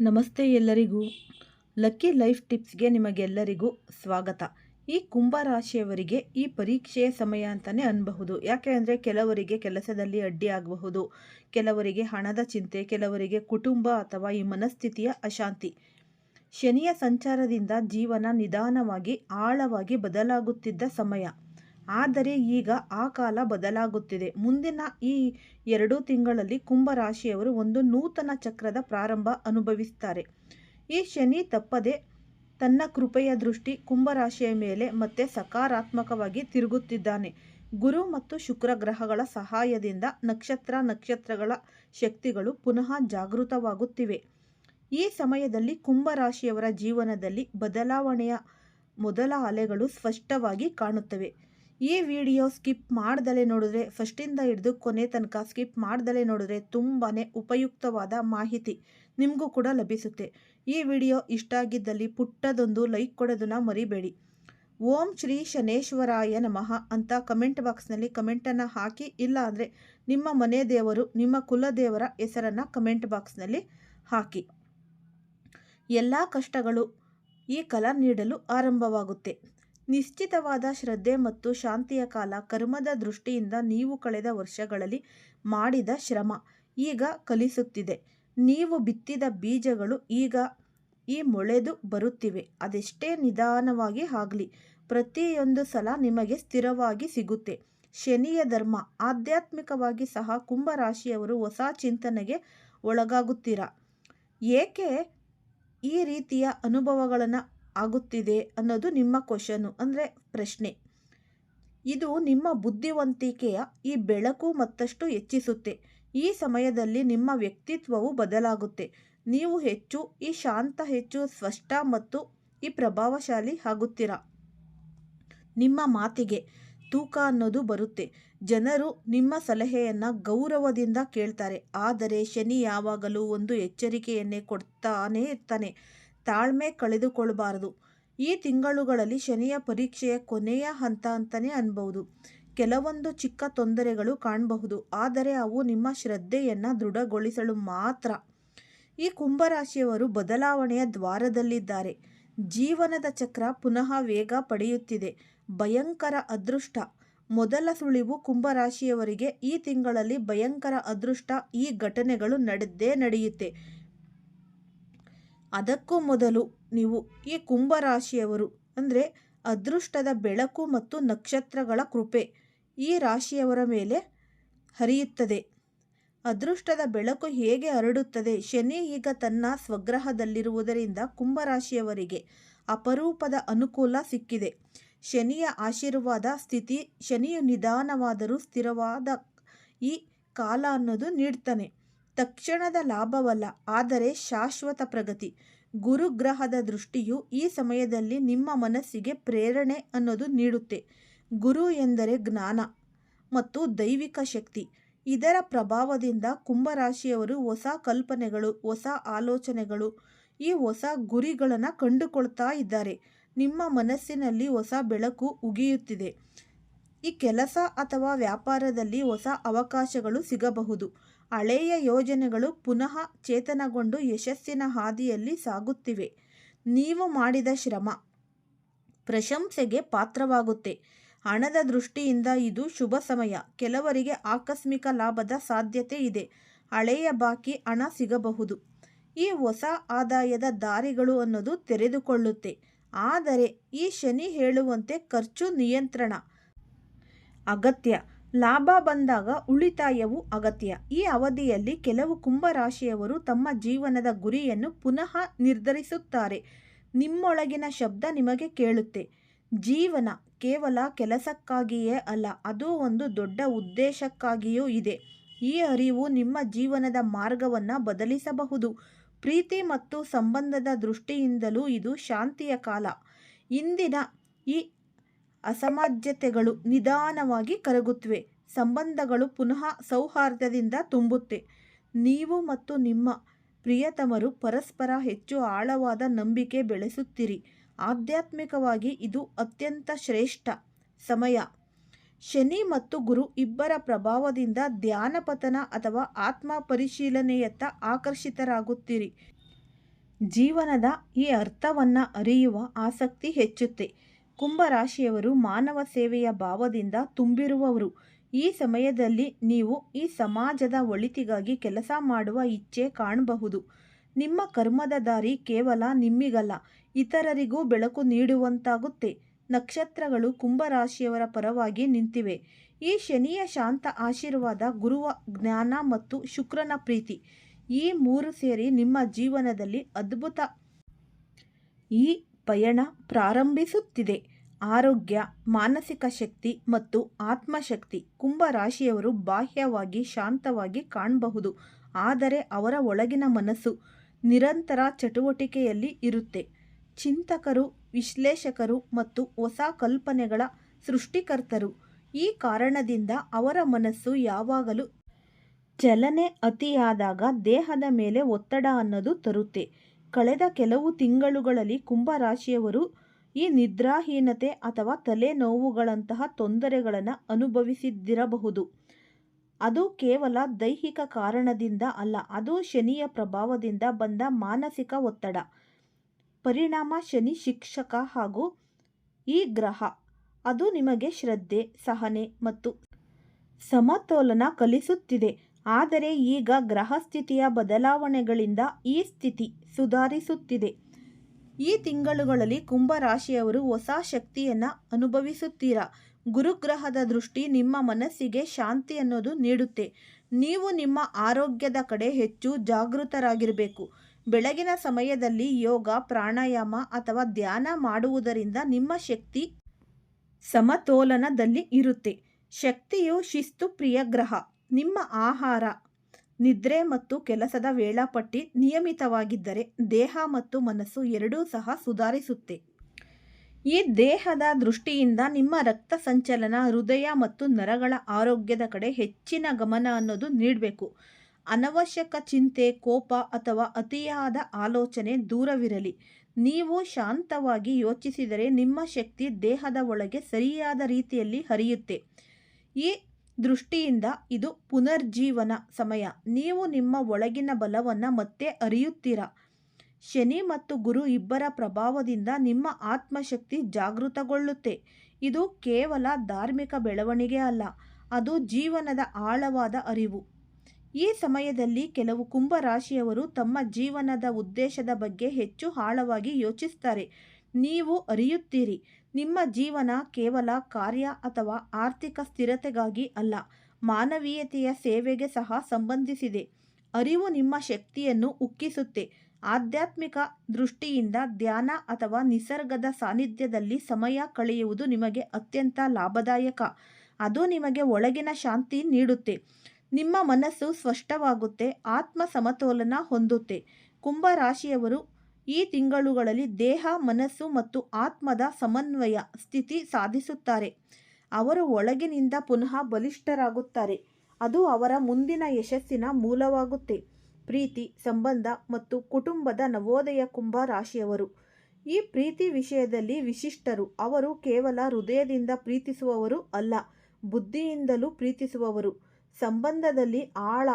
ನಮಸ್ತೆ ಎಲ್ಲರಿಗೂ. Lucky life ಟಿಪ್ಸ್ಗೆ ನಿಮಗೆಲ್ಲರಿಗೂ ಸ್ವಾಗತ. ಈ ಕುಂಭ ರಾಶಿಯವರಿಗೆ ಈ ಪರೀಕ್ಷೆಯ ಸಮಯ ಅಂತಲೇ ಅನ್ಬಹುದು. ಯಾಕೆ ಅಂದರೆ ಕೆಲವರಿಗೆ ಕೆಲಸದಲ್ಲಿ ಅಡ್ಡಿ ಆಗಬಹುದು. ಕೆಲವರಿಗೆ ಹಣದ ಚಿಂತೆ, ಕೆಲವರಿಗೆ ಕುಟುಂಬ ಅಥವಾ ಈ ಮನಸ್ಥಿತಿಯ ಅಶಾಂತಿ. ಶನಿಯ ಸಂಚಾರದಿಂದ ಜೀವನ ನಿಧಾನವಾಗಿ, ಆಳವಾಗಿ ಬದಲಾಗುತ್ತಿದ್ದ ಸಮಯ. ಆದರೆ ಈಗ ಆ ಕಾಲ ಬದಲಾಗುತ್ತಿದೆ. ಮುಂದಿನ ಈ ಎರಡು ತಿಂಗಳಲ್ಲಿ ಕುಂಭ ರಾಶಿಯವರು ಒಂದು ನೂತನ ಚಕ್ರದ ಪ್ರಾರಂಭ ಅನುಭವಿಸುತ್ತಾರೆ. ಈ ಶನಿ ತಪ್ಪದೆ ತನ್ನ ಕೃಪೆಯ ದೃಷ್ಟಿ ಕುಂಭರಾಶಿಯ ಮೇಲೆ ಮತ್ತೆ ಸಕಾರಾತ್ಮಕವಾಗಿ ತಿರುಗುತ್ತಿದ್ದಾನೆ. ಗುರು ಮತ್ತು ಶುಕ್ರ ಗ್ರಹಗಳ ಸಹಾಯದಿಂದ ನಕ್ಷತ್ರ ನಕ್ಷತ್ರಗಳ ಶಕ್ತಿಗಳು ಪುನಃ ಜಾಗೃತವಾಗುತ್ತಿವೆ. ಈ ಸಮಯದಲ್ಲಿ ಕುಂಭರಾಶಿಯವರ ಜೀವನದಲ್ಲಿ ಬದಲಾವಣೆಯ ಮೊದಲ ಅಲೆಗಳು ಸ್ಪಷ್ಟವಾಗಿ ಕಾಣುತ್ತವೆ. ಈ ವಿಡಿಯೋ ಸ್ಕಿಪ್ ಮಾಡ್ದಲೇ ನೋಡಿದ್ರೆ ಫಸ್ಟಿಂದ ಹಿಡಿದು ಕೊನೆ ತನಕ ಸ್ಕಿಪ್ ಮಾಡ್ದಲೇ ನೋಡಿದ್ರೆ ತುಂಬಾ ಉಪಯುಕ್ತವಾದ ಮಾಹಿತಿ ನಿಮಗೂ ಕೂಡ ಲಭಿಸುತ್ತೆ. ಈ ವಿಡಿಯೋ ಇಷ್ಟ ಆಗಿದ್ದಲ್ಲಿ ಪುಟ್ಟದೊಂದು ಲೈಕ್ ಕೊಡೋದನ್ನು ಮರಿಬೇಡಿ. ಓಂ ಶ್ರೀ ಶನೇಶ್ವರಾಯ ನಮಃ ಅಂತ ಕಮೆಂಟ್ ಬಾಕ್ಸ್ನಲ್ಲಿ ಕಮೆಂಟನ್ನು ಹಾಕಿ ಇಲ್ಲ ಅಂದರೆ ನಿಮ್ಮ ಮನೆ ದೇವರು, ನಿಮ್ಮ ಕುಲದೇವರ ಹೆಸರನ್ನು ಕಮೆಂಟ್ ಬಾಕ್ಸ್ನಲ್ಲಿ ಹಾಕಿ. ಎಲ್ಲ ಕಷ್ಟಗಳು ಈ ಕಲರ್ ನೀಡಲು ಆರಂಭವಾಗುತ್ತೆ. ನಿಶ್ಚಿತವಾದ ಶ್ರದ್ಧೆ ಮತ್ತು ಶಾಂತಿಯ ಕಾಲ ಕರ್ಮದ ದೃಷ್ಟಿಯಿಂದ ನೀವು ಕಳೆದ ವರ್ಷಗಳಲ್ಲಿ ಮಾಡಿದ ಶ್ರಮ ಈಗ ಕಲಿಸುತ್ತಿದೆ. ನೀವು ಬಿತ್ತಿದ ಬೀಜಗಳು ಈಗ ಈ ಮೊಳೆದು ಬರುತ್ತಿವೆ. ಅದೆಷ್ಟೇ ನಿಧಾನವಾಗಿ ಆಗಲಿ, ಪ್ರತಿಯೊಂದು ಸಲ ನಿಮಗೆ ಸ್ಥಿರವಾಗಿ ಸಿಗುತ್ತೆ. ಶನಿಯ ಧರ್ಮ, ಆಧ್ಯಾತ್ಮಿಕವಾಗಿ ಸಹ ಕುಂಭರಾಶಿಯವರು ಹೊಸ ಚಿಂತನೆಗೆ ಒಳಗಾಗುತ್ತೀರಾ? ಏಕೆ ಈ ರೀತಿಯ ಅನುಭವಗಳನ್ನು ಆಗುತ್ತಿದೆ ಅನ್ನೋದು ನಿಮ್ಮ ಕ್ವಶನು, ಅಂದರೆ ಪ್ರಶ್ನೆ. ಇದು ನಿಮ್ಮ ಬುದ್ಧಿವಂತಿಕೆಯ ಈ ಬೆಳಕು ಮತ್ತಷ್ಟು ಹೆಚ್ಚಿಸುತ್ತೆ. ಈ ಸಮಯದಲ್ಲಿ ನಿಮ್ಮ ವ್ಯಕ್ತಿತ್ವವು ಬದಲಾಗುತ್ತೆ. ನೀವು ಹೆಚ್ಚು, ಈ ಶಾಂತ, ಹೆಚ್ಚು, ಸ್ಪಷ್ಟ ಮತ್ತು ಈ ಪ್ರಭಾವಶಾಲಿ ಆಗುತ್ತೀರಾ? ನಿಮ್ಮ ಮಾತಿಗೆ ತೂಕ ಅನ್ನೋದು ಬರುತ್ತೆ. ಜನರು ನಿಮ್ಮ ಸಲಹೆಯನ್ನು ಗೌರವದಿಂದ ಕೇಳ್ತಾರೆ. ಆದರೆ ಶನಿ ಯಾವಾಗಲೂ ಒಂದು ಎಚ್ಚರಿಕೆಯನ್ನೇ ಕೊಡ್ತಾನೇ ಇರ್ತಾನೆ. ತಾಳ್ಮೆ ಕಳೆದುಕೊಳ್ಳಬಾರದು. ಈ ತಿಂಗಳುಗಳಲ್ಲಿ ಶನಿಯ ಪರೀಕ್ಷೆಯ ಕೊನೆಯ ಹಂತ ಅಂತಲೇ ಅನ್ಬಹುದು. ಕೆಲವೊಂದು ಚಿಕ್ಕ ತೊಂದರೆಗಳು ಕಾಣಬಹುದು, ಆದರೆ ಅವು ನಿಮ್ಮ ಶ್ರದ್ಧೆಯನ್ನು ದೃಢಗೊಳಿಸಲು ಮಾತ್ರ. ಈ ಕುಂಭರಾಶಿಯವರು ಬದಲಾವಣೆಯ ದ್ವಾರದಲ್ಲಿದ್ದಾರೆ. ಜೀವನದ ಚಕ್ರ ಪುನಃ ವೇಗ ಪಡೆಯುತ್ತಿದೆ. ಭಯಂಕರ ಅದೃಷ್ಟ. ಮೊದಲ ಸುಳಿವು ಕುಂಭರಾಶಿಯವರಿಗೆ ಈ ತಿಂಗಳಲ್ಲಿ ಭಯಂಕರ ಅದೃಷ್ಟ ಈ ಘಟನೆಗಳು ನಡೆದೇ ನಡೆಯುತ್ತೆ. ಅದಕ್ಕೂ ಮೊದಲು ನೀವು ಈ ಕುಂಭರಾಶಿಯವರು, ಅಂದರೆ ಅದೃಷ್ಟದ ಬೆಳಕು ಮತ್ತು ನಕ್ಷತ್ರಗಳ ಕೃಪೆ ಈ ರಾಶಿಯವರ ಮೇಲೆ ಹರಿಯುತ್ತದೆ. ಅದೃಷ್ಟದ ಬೆಳಕು ಹೇಗೆ ಹರಡುತ್ತದೆ? ಶನಿ ಈಗ ತನ್ನ ಸ್ವಗ್ರಹದಲ್ಲಿರುವುದರಿಂದ ಕುಂಭರಾಶಿಯವರಿಗೆ ಅಪರೂಪದ ಅನುಕೂಲ ಸಿಕ್ಕಿದೆ. ಶನಿಯ ಆಶೀರ್ವಾದ ಸ್ಥಿತಿ, ಶನಿಯು ನಿಧಾನವಾದರೂ ಸ್ಥಿರವಾದ ಈ ಕಾಲ ಅನ್ನೋದು ನೀಡ್ತಾನೆ. ತಕ್ಷಣದ ಲಾಭವಲ್ಲ, ಆದರೆ ಶಾಶ್ವತ ಪ್ರಗತಿ. ಗುರುಗ್ರಹದ ದೃಷ್ಟಿಯು ಈ ಸಮಯದಲ್ಲಿ ನಿಮ್ಮ ಮನಸ್ಸಿಗೆ ಪ್ರೇರಣೆ ಅನ್ನೋದು ನೀಡುತ್ತೆ. ಗುರು ಎಂದರೆ ಜ್ಞಾನ ಮತ್ತು ದೈವಿಕ ಶಕ್ತಿ. ಇದರ ಪ್ರಭಾವದಿಂದ ಕುಂಭರಾಶಿಯವರು ಹೊಸ ಕಲ್ಪನೆಗಳು, ಹೊಸ ಆಲೋಚನೆಗಳು, ಈ ಹೊಸ ಗುರಿಗಳನ್ನು ಕಂಡುಕೊಳ್ತಾ ಇದ್ದಾರೆ. ನಿಮ್ಮ ಮನಸ್ಸಿನಲ್ಲಿ ಹೊಸ ಬೆಳಕು ಉಗಿಯುತ್ತಿದೆ. ಈ ಕೆಲಸ ಅಥವಾ ವ್ಯಾಪಾರದಲ್ಲಿ ಹೊಸ ಅವಕಾಶಗಳು ಸಿಗಬಹುದು. ಹಳೆಯ ಯೋಜನೆಗಳು ಪುನಃ ಚೇತನಗೊಂಡು ಯಶಸ್ಸಿನ ಹಾದಿಯಲ್ಲಿ ಸಾಗುತ್ತಿವೆ. ನೀವು ಮಾಡಿದ ಶ್ರಮ ಪ್ರಶಂಸೆಗೆ ಪಾತ್ರವಾಗುತ್ತೆ. ಹಣದ ದೃಷ್ಟಿಯಿಂದ ಇದು ಶುಭ ಸಮಯ. ಕೆಲವರಿಗೆ ಆಕಸ್ಮಿಕ ಲಾಭದ ಸಾಧ್ಯತೆ ಇದೆ. ಹಳೆಯ ಬಾಕಿ ಹಣ ಸಿಗಬಹುದು. ಈ ಹೊಸ ಆದಾಯದ ದಾರಿಗಳು ಅನ್ನೋದು ತೆರೆದುಕೊಳ್ಳುತ್ತೆ. ಆದರೆ ಈ ಶನಿ ಹೇಳುವಂತೆ ಖರ್ಚು ನಿಯಂತ್ರಣ ಅಗತ್ಯ. ಲಾಭ ಬಂದಾಗ ಉಳಿತಾಯವು ಅಗತ್ಯ. ಈ ಅವಧಿಯಲ್ಲಿ ಕೆಲವು ಕುಂಭರಾಶಿಯವರು ತಮ್ಮ ಜೀವನದ ಗುರಿಯನ್ನು ಪುನಃ ನಿರ್ಧರಿಸುತ್ತಾರೆ. ನಿಮ್ಮೊಳಗಿನ ಶಬ್ದ ನಿಮಗೆ ಕೇಳುತ್ತೆ. ಜೀವನ ಕೇವಲ ಕೆಲಸಕ್ಕಾಗಿಯೇ ಅಲ್ಲ, ಅದು ಒಂದು ದೊಡ್ಡ ಉದ್ದೇಶಕ್ಕಾಗಿಯೂ ಇದೆ. ಈ ಅರಿವು ನಿಮ್ಮ ಜೀವನದ ಮಾರ್ಗವನ್ನು ಬದಲಿಸಬಹುದು. ಪ್ರೀತಿ ಮತ್ತು ಸಂಬಂಧದ ದೃಷ್ಟಿಯಿಂದಲೂ ಇದು ಶಾಂತಿಯ ಕಾಲ. ಇಂದಿನ ಈ ಅಸಮಾಜ್ಯತೆಗಳು ನಿಧಾನವಾಗಿ ಕರಗುತ್ತವೆ ಸಂಬಂಧಗಳು ಪುನಃ ಸೌಹಾರ್ದದಿಂದ ತುಂಬುತ್ತೆ. ನೀವು ಮತ್ತು ನಿಮ್ಮ ಪ್ರಿಯತಮರು ಪರಸ್ಪರ ಹೆಚ್ಚು ಆಳವಾದ ನಂಬಿಕೆ ಬೆಳೆಸುತ್ತೀರಿ. ಆಧ್ಯಾತ್ಮಿಕವಾಗಿ ಇದು ಅತ್ಯಂತ ಶ್ರೇಷ್ಠ ಸಮಯ. ಶನಿ ಮತ್ತು ಗುರು ಇಬ್ಬರ ಪ್ರಭಾವದಿಂದ ಧ್ಯಾನ ಪತನ ಅಥವಾ ಆತ್ಮ ಪರಿಶೀಲನೆಯತ್ತ ಆಕರ್ಷಿತರಾಗುತ್ತೀರಿ. ಜೀವನದ ಈ ಅರ್ಥವನ್ನು ಅರಿಯುವ ಆಸಕ್ತಿ ಹೆಚ್ಚುತ್ತೆ. ಕುಂಭರಾಶಿಯವರು ಮಾನವ ಸೇವೆಯ ಭಾವದಿಂದ ತುಂಬಿರುವವರು. ಈ ಸಮಯದಲ್ಲಿ ನೀವು ಈ ಸಮಾಜದ ಒಳಿತಿಗಾಗಿ ಕೆಲಸ ಮಾಡುವ ಇಚ್ಛೆ ಕಾಣಬಹುದು. ನಿಮ್ಮ ಕರ್ಮದ ದಾರಿ ಕೇವಲ ನಿಮ್ಮಿಗಲ್ಲ, ಇತರರಿಗೂ ಬೆಳಕು ನೀಡುವಂತಾಗುತ್ತೆ. ನಕ್ಷತ್ರಗಳು ಕುಂಭರಾಶಿಯವರ ಪರವಾಗಿ ನಿಂತಿವೆ. ಈ ಶನಿಯ ಶಾಂತ ಆಶೀರ್ವಾದ ಗುರುವ ಜ್ಞಾನ ಮತ್ತು ಶುಕ್ರನ ಪ್ರೀತಿ. ಈ ಮೂರು ಸೇರಿ ನಿಮ್ಮ ಜೀವನದಲ್ಲಿ ಅದ್ಭುತ ಈ ಪಯಣ ಪ್ರಾರಂಭಿಸುತ್ತಿದೆ. ಆರೋಗ್ಯ, ಮಾನಸಿಕ ಶಕ್ತಿ ಮತ್ತು ಆತ್ಮಶಕ್ತಿ ಕುಂಭರಾಶಿಯವರು ಬಾಹ್ಯವಾಗಿ ಶಾಂತವಾಗಿ ಕಾಣಬಹುದು. ಆದರೆ ಅವರ ಒಳಗಿನ ಮನಸ್ಸು ನಿರಂತರ ಚಟುವಟಿಕೆಯಲ್ಲಿ ಇರುತ್ತೆ. ಚಿಂತಕರು, ವಿಶ್ಲೇಷಕರು ಮತ್ತು ಹೊಸ ಕಲ್ಪನೆಗಳ ಸೃಷ್ಟಿಕರ್ತರು. ಈ ಕಾರಣದಿಂದ ಅವರ ಮನಸ್ಸು ಯಾವಾಗಲೂ ಚಲನೆ ಅತಿಯಾದಾಗ ದೇಹದ ಮೇಲೆ ಒತ್ತಡ ಅನ್ನೋದು ತರುತ್ತೆ. ಕಳೆದ ಕೆಲವು ತಿಂಗಳುಗಳಲ್ಲಿ ಕುಂಭರಾಶಿಯವರು ಈ ನಿದ್ರಾಹೀನತೆ ಅಥವಾ ತಲೆನೋವುಗಳಂತಹ ತೊಂದರೆಗಳನ್ನು ಅನುಭವಿಸಿದ್ದಿರಬಹುದು. ಅದು ಕೇವಲ ದೈಹಿಕ ಕಾರಣದಿಂದ ಅಲ್ಲ, ಅದು ಶನಿಯ ಪ್ರಭಾವದಿಂದ ಬಂದ ಮಾನಸಿಕ ಒತ್ತಡ. ಪರಿಣಾಮ ಶನಿ ಶಿಕ್ಷಕ ಹಾಗೂ ಈ ಗ್ರಹ, ಅದು ನಿಮಗೆ ಶ್ರದ್ಧೆ, ಸಹನೆ ಮತ್ತು ಸಮತೋಲನ ಕಲಿಸುತ್ತಿದೆ. ಆದರೆ ಈಗ ಗ್ರಹಸ್ಥಿತಿಯ ಬದಲಾವಣೆಗಳಿಂದ ಈ ಸ್ಥಿತಿ ಸುಧಾರಿಸುತ್ತಿದೆ. ಈ ತಿಂಗಳುಗಳಲ್ಲಿ ಕುಂಭರಾಶಿಯವರು ಹೊಸ ಶಕ್ತಿಯನ್ನು ಅನುಭವಿಸುತ್ತೀರಾ? ಗುರುಗ್ರಹದ ದೃಷ್ಟಿ ನಿಮ್ಮ ಮನಸ್ಸಿಗೆ ಶಾಂತಿ ಅನ್ನೋದು ನೀಡುತ್ತೆ. ನೀವು ನಿಮ್ಮ ಆರೋಗ್ಯದ ಕಡೆ ಹೆಚ್ಚು ಜಾಗೃತರಾಗಿರಬೇಕು. ಬೆಳಗಿನ ಸಮಯದಲ್ಲಿ ಯೋಗ, ಪ್ರಾಣಾಯಾಮ ಅಥವಾ ಧ್ಯಾನ ಮಾಡುವುದರಿಂದ ನಿಮ್ಮ ಶಕ್ತಿ ಸಮತೋಲನದಲ್ಲಿ ಇರುತ್ತೆ. ಶಕ್ತಿಯು ಶಿಸ್ತು ಪ್ರಿಯ ಗ್ರಹ. ನಿಮ್ಮ ಆಹಾರ, ನಿದ್ರೆ ಮತ್ತು ಕೆಲಸದ ವೇಳಾಪಟ್ಟಿ ನಿಯಮಿತವಾಗಿದ್ದರೆ ದೇಹ ಮತ್ತು ಮನಸ್ಸು ಎರಡೂ ಸಹ ಸುಧಾರಿಸುತ್ತೆ. ಈ ದೇಹದ ದೃಷ್ಟಿಯಿಂದ ನಿಮ್ಮ ರಕ್ತ ಸಂಚಲನ, ಹೃದಯ ಮತ್ತು ನರಗಳ ಆರೋಗ್ಯದ ಕಡೆ ಹೆಚ್ಚಿನ ಗಮನ ಅನ್ನೋದು ನೀಡಬೇಕು. ಅನವಶ್ಯಕ ಚಿಂತೆ, ಕೋಪ ಅಥವಾ ಅತಿಯಾದ ಆಲೋಚನೆ ದೂರವಿರಲಿ. ನೀವು ಶಾಂತವಾಗಿ ಯೋಚಿಸಿದರೆ ನಿಮ್ಮ ಶಕ್ತಿ ದೇಹದ ಒಳಗೆ ಸರಿಯಾದ ರೀತಿಯಲ್ಲಿ ಹರಿಯುತ್ತೆ. ಈ ದೃಷ್ಟಿಯಿಂದ ಇದು ಪುನರ್ಜೀವನ ಸಮಯ. ನೀವು ನಿಮ್ಮ ಒಳಗಿನ ಬಲವನ್ನು ಮತ್ತೆ ಅರಿಯುತ್ತೀರಾ? ಶನಿ ಮತ್ತು ಗುರು ಇಬ್ಬರ ಪ್ರಭಾವದಿಂದ ನಿಮ್ಮ ಆತ್ಮಶಕ್ತಿ ಜಾಗೃತಗೊಳ್ಳುತ್ತೆ. ಇದು ಕೇವಲ ಧಾರ್ಮಿಕ ಬೆಳವಣಿಗೆ ಅಲ್ಲ, ಅದು ಜೀವನದ ಆಳವಾದ ಅರಿವು. ಈ ಸಮಯದಲ್ಲಿ ಕೆಲವು ಕುಂಭರಾಶಿಯವರು ತಮ್ಮ ಜೀವನದ ಉದ್ದೇಶದ ಬಗ್ಗೆ ಹೆಚ್ಚು ಆಳವಾಗಿ ಯೋಚಿಸ್ತಾರೆ. ನೀವು ಅರಿಯುತ್ತೀರಿ. ನಿಮ್ಮ ಜೀವನ ಕೇವಲ ಕಾರ್ಯ ಅಥವಾ ಆರ್ಥಿಕ ಸ್ಥಿರತೆಗಾಗಿ ಅಲ್ಲ, ಮಾನವೀಯತೆಯ ಸೇವೆಗೆ ಸಹ ಸಂಬಂಧಿಸಿದೆ. ಅರಿವು ನಿಮ್ಮ ಶಕ್ತಿಯನ್ನು ಉಕ್ಕಿಸುತ್ತೆ. ಆಧ್ಯಾತ್ಮಿಕ ದೃಷ್ಟಿಯಿಂದ ಧ್ಯಾನ ಅಥವಾ ನಿಸರ್ಗದ ಸಾನ್ನಿಧ್ಯದಲ್ಲಿ ಸಮಯ ಕಳೆಯುವುದು ನಿಮಗೆ ಅತ್ಯಂತ ಲಾಭದಾಯಕ. ಅದು ನಿಮಗೆ ಒಳಗಿನ ಶಾಂತಿ ನೀಡುತ್ತೆ. ನಿಮ್ಮ ಮನಸ್ಸು ಸ್ಪಷ್ಟವಾಗುತ್ತೆ ಆತ್ಮ ಸಮತೋಲನ ಹೊಂದುತ್ತೆ. ಕುಂಭರಾಶಿಯವರು ಈ ತಿಂಗಳುಗಳಲ್ಲಿ ದೇಹ, ಮನಸ್ಸು ಮತ್ತು ಆತ್ಮದ ಸಮನ್ವಯ ಸ್ಥಿತಿ ಸಾಧಿಸುತ್ತಾರೆ. ಅವರು ಒಳಗಿನಿಂದ ಪುನಃ ಬಲಿಷ್ಠರಾಗುತ್ತಾರೆ. ಅದು ಅವರ ಮುಂದಿನ ಯಶಸ್ಸಿನ ಮೂಲವಾಗುತ್ತೆ. ಪ್ರೀತಿ, ಸಂಬಂಧ ಮತ್ತು ಕುಟುಂಬದ ನವೋದಯ ಕುಂಭ ರಾಶಿಯವರು. ಈ ಪ್ರೀತಿ ವಿಷಯದಲ್ಲಿ ವಿಶಿಷ್ಟರು. ಅವರು ಕೇವಲ ಹೃದಯದಿಂದ ಪ್ರೀತಿಸುವವರು ಅಲ್ಲ, ಬುದ್ಧಿಯಿಂದಲೂ ಪ್ರೀತಿಸುವವರು. ಸಂಬಂಧದಲ್ಲಿ ಆಳ,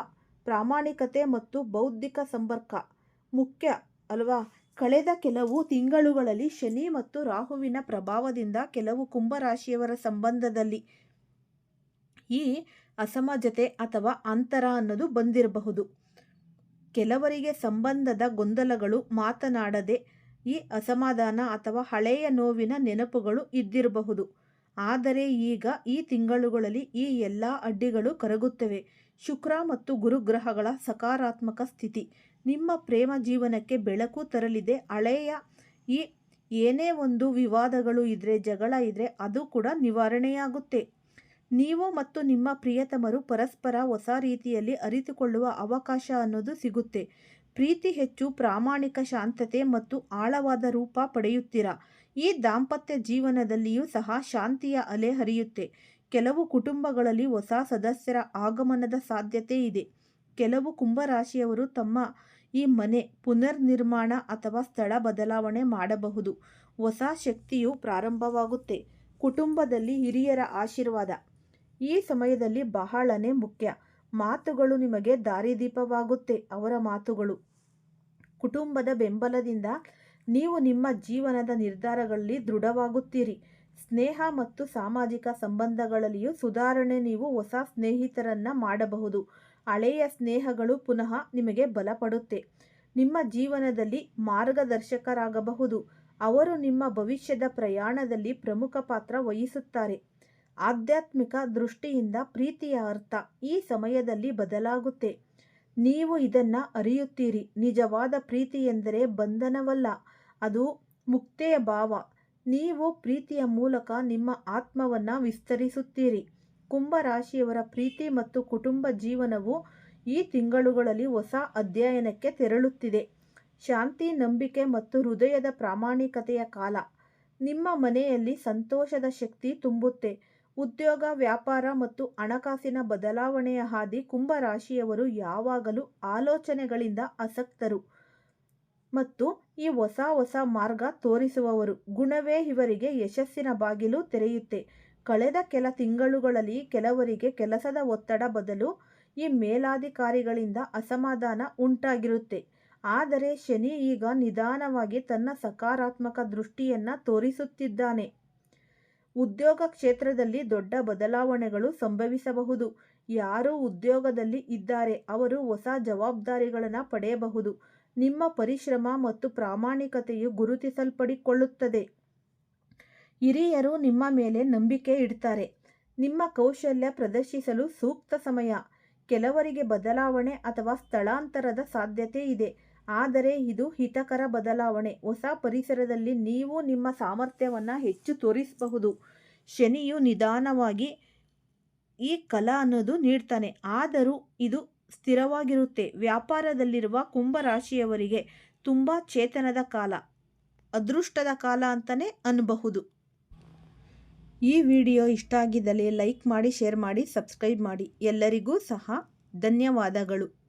ಪ್ರಾಮಾಣಿಕತೆ ಮತ್ತು ಬೌದ್ಧಿಕ ಸಂಪರ್ಕ ಮುಖ್ಯ, ಅಲ್ವಾ? ಕಳೆದ ಕೆಲವು ತಿಂಗಳುಗಳಲ್ಲಿ ಶನಿ ಮತ್ತು ರಾಹುವಿನ ಪ್ರಭಾವದಿಂದ ಕೆಲವು ಕುಂಭರಾಶಿಯವರ ಸಂಬಂಧದಲ್ಲಿ ಈ ಅಸಮಜತೆ ಅಥವಾ ಅಂತರ ಅನ್ನೋದು ಬಂದಿರಬಹುದು. ಕೆಲವರಿಗೆ ಸಂಬಂಧದ ಗೊಂದಲಗಳು ಮಾತನಾಡದೆ ಈ ಅಸಮಾಧಾನ ಅಥವಾ ಹಳೆಯ ನೋವಿನ ನೆನಪುಗಳು ಇದ್ದಿರಬಹುದು. ಆದರೆ ಈಗ ಈ ತಿಂಗಳುಗಳಲ್ಲಿ ಈ ಎಲ್ಲ ಅಡ್ಡಿಗಳು ಕರಗುತ್ತವೆ. ಶುಕ್ರ ಮತ್ತು ಗುರುಗ್ರಹಗಳ ಸಕಾರಾತ್ಮಕ ಸ್ಥಿತಿ. ನಿಮ್ಮ ಪ್ರೇಮ ಜೀವನಕ್ಕೆ ಬೆಳಕು ತರಲಿದೆ. ಹಳೆಯ ಈ ಏನೇ ಒಂದು ವಿವಾದಗಳು ಇದ್ದರೆ ಜಗಳ ಇದ್ದರೆ ಅದು ಕೂಡ ನಿವಾರಣೆಯಾಗುತ್ತೆ. ನೀವು ಮತ್ತು ನಿಮ್ಮ ಪ್ರಿಯತಮರು ಪರಸ್ಪರ ಹೊಸ ರೀತಿಯಲ್ಲಿ ಅರಿತುಕೊಳ್ಳುವ ಅವಕಾಶ ಅನ್ನೋದು ಸಿಗುತ್ತೆ. ಪ್ರೀತಿ ಹೆಚ್ಚು, ಪ್ರಾಮಾಣಿಕ ಶಾಂತತೆ ಮತ್ತು ಆಳವಾದ ರೂಪ ಪಡೆಯುತ್ತೀರಾ? ಈ ದಾಂಪತ್ಯ ಜೀವನದಲ್ಲಿಯೂ ಸಹ ಶಾಂತಿಯ ಅಲೆ ಹರಿಯುತ್ತೆ. ಕೆಲವು ಕುಟುಂಬಗಳಲ್ಲಿ ಹೊಸ ಸದಸ್ಯರ ಆಗಮನದ ಸಾಧ್ಯತೆ ಇದೆ. ಕೆಲವು ಕುಂಭರಾಶಿಯವರು ತಮ್ಮ ಈ ಮನೆ ಪುನರ್ನಿರ್ಮಾಣ ಅಥವಾ ಸ್ಥಳ ಬದಲಾವಣೆ ಮಾಡಬಹುದು. ಹೊಸ ಶಕ್ತಿಯು ಪ್ರಾರಂಭವಾಗುತ್ತೆ. ಕುಟುಂಬದಲ್ಲಿ ಹಿರಿಯರ ಆಶೀರ್ವಾದ. ಈ ಸಮಯದಲ್ಲಿ ಬಹಳನೇ ಮುಖ್ಯ. ಮಾತುಗಳು ನಿಮಗೆ ದಾರಿದೀಪವಾಗುತ್ತೆ, ಅವರ ಮಾತುಗಳು. ಕುಟುಂಬದ ಬೆಂಬಲದಿಂದ ನೀವು ನಿಮ್ಮ ಜೀವನದ ನಿರ್ಧಾರಗಳಲ್ಲಿ ದೃಢವಾಗುತ್ತೀರಿ. ಸ್ನೇಹ ಮತ್ತು ಸಾಮಾಜಿಕ ಸಂಬಂಧಗಳಲ್ಲಿಯೂ ಸುಧಾರಣೆ, ನೀವು ಹೊಸ ಸ್ನೇಹಿತರನ್ನ ಮಾಡಬಹುದು. ಹಳೆಯ ಸ್ನೇಹಗಳು ಪುನಃ ನಿಮಗೆ ಬಲಪಡುತ್ತೆ. ನಿಮ್ಮ ಜೀವನದಲ್ಲಿ ಮಾರ್ಗದರ್ಶಕರಾಗಬಹುದು. ಅವರು ನಿಮ್ಮ ಭವಿಷ್ಯದ ಪ್ರಯಾಣದಲ್ಲಿ ಪ್ರಮುಖ ಪಾತ್ರ ವಹಿಸುತ್ತಾರೆ. ಆಧ್ಯಾತ್ಮಿಕ ದೃಷ್ಟಿಯಿಂದ ಪ್ರೀತಿಯ ಅರ್ಥ ಈ ಸಮಯದಲ್ಲಿ ಬದಲಾಗುತ್ತೆ. ನೀವು ಇದನ್ನು ಅರಿಯುತ್ತೀರಿ. ನಿಜವಾದ ಪ್ರೀತಿ ಎಂದರೆ ಬಂಧನವಲ್ಲ, ಅದು ಮುಕ್ತೆಯ ಭಾವ. ನೀವು ಪ್ರೀತಿಯ ಮೂಲಕ ನಿಮ್ಮ ಆತ್ಮವನ್ನ ವಿಸ್ತರಿಸುತ್ತೀರಿ. ಕುಂಭರಾಶಿಯವರ ಪ್ರೀತಿ ಮತ್ತು ಕುಟುಂಬ ಜೀವನವು ಈ ತಿಂಗಳುಗಳಲ್ಲಿ ಹೊಸ ಅಧ್ಯಯನಕ್ಕೆ ತೆರಳುತ್ತಿದೆ. ಶಾಂತಿ, ನಂಬಿಕೆ ಮತ್ತು ಹೃದಯದ ಪ್ರಾಮಾಣಿಕತೆಯ ಕಾಲ. ನಿಮ್ಮ ಮನೆಯಲ್ಲಿ ಸಂತೋಷದ ಶಕ್ತಿ ತುಂಬುತ್ತೆ. ಉದ್ಯೋಗ, ವ್ಯಾಪಾರ ಮತ್ತು ಹಣಕಾಸಿನ ಬದಲಾವಣೆಯ ಹಾದಿ ಕುಂಭರಾಶಿಯವರು ಯಾವಾಗಲೂ ಆಲೋಚನೆಗಳಿಂದ ಆಸಕ್ತರು ಮತ್ತು ಈ ಹೊಸ ಹೊಸ ಮಾರ್ಗ ತೋರಿಸುವವರು. ಗುಣವೇ ಇವರಿಗೆ ಯಶಸ್ಸಿನ ಬಾಗಿಲು ತೆರೆಯುತ್ತೆ. ಕಳೆದ ಕೆಲ ತಿಂಗಳುಗಳಲ್ಲಿ ಕೆಲವರಿಗೆ ಕೆಲಸದ ಒತ್ತಡ ಬದಲು ಈ ಮೇಲಾಧಿಕಾರಿಗಳಿಂದ ಅಸಮಾಧಾನ ಉಂಟಾಗಿರುತ್ತೆ. ಆದರೆ ಶನಿ ಈಗ ನಿಧಾನವಾಗಿ ತನ್ನ ಸಕಾರಾತ್ಮಕ ದೃಷ್ಟಿಯನ್ನ ತೋರಿಸುತ್ತಿದ್ದಾನೆ. ಉದ್ಯೋಗ ಕ್ಷೇತ್ರದಲ್ಲಿ ದೊಡ್ಡ ಬದಲಾವಣೆಗಳು ಸಂಭವಿಸಬಹುದು. ಯಾರು ಉದ್ಯೋಗದಲ್ಲಿ ಇದ್ದಾರೆ, ಅವರು ಹೊಸ ಜವಾಬ್ದಾರಿಗಳನ್ನು ಪಡೆಯಬಹುದು. ನಿಮ್ಮ ಪರಿಶ್ರಮ ಮತ್ತು ಪ್ರಾಮಾಣಿಕತೆಯು ಗುರುತಿಸಲ್ಪಡಿಕೊಳ್ಳುತ್ತದೆ. ಹಿರಿಯರು ನಿಮ್ಮ ಮೇಲೆ ನಂಬಿಕೆ ಇಡ್ತಾರೆ. ನಿಮ್ಮ ಕೌಶಲ್ಯ ಪ್ರದರ್ಶಿಸಲು ಸೂಕ್ತ ಸಮಯ. ಕೆಲವರಿಗೆ ಬದಲಾವಣೆ ಅಥವಾ ಸ್ಥಳಾಂತರದ ಸಾಧ್ಯತೆ ಇದೆ. ಆದರೆ ಇದು ಹಿತಕರ ಬದಲಾವಣೆ. ಹೊಸ ಪರಿಸರದಲ್ಲಿ ನೀವು ನಿಮ್ಮ ಸಾಮರ್ಥ್ಯವನ್ನು ಹೆಚ್ಚು ತೋರಿಸಬಹುದು. ಶನಿಯು ನಿಧಾನವಾಗಿ ಈ ಕಲಾ ಅನ್ನೋದು ನೀಡ್ತಾನೆ. ಆದರೂ ಇದು ಸ್ಥಿರವಾಗಿರುತ್ತೆ. ವ್ಯಾಪಾರದಲ್ಲಿರುವ ಕುಂಭರಾಶಿಯವರಿಗೆ ತುಂಬ ಚೇತನದ ಕಾಲ, ಅದೃಷ್ಟದ ಕಾಲ ಅಂತಲೇ ಅನ್ನಬಹುದು ಈ ವಿಡಿಯೋ ಇಷ್ಟ ಆಗಿದ್ದಲ್ಲಿ ಲೈಕ್ ಮಾಡಿ, ಶೇರ್ ಮಾಡಿ, ಸಬ್ಸ್ಕ್ರೈಬ್ ಮಾಡಿ. ಎಲ್ಲರಿಗೂ ಸಹ ಧನ್ಯವಾದಗಳು.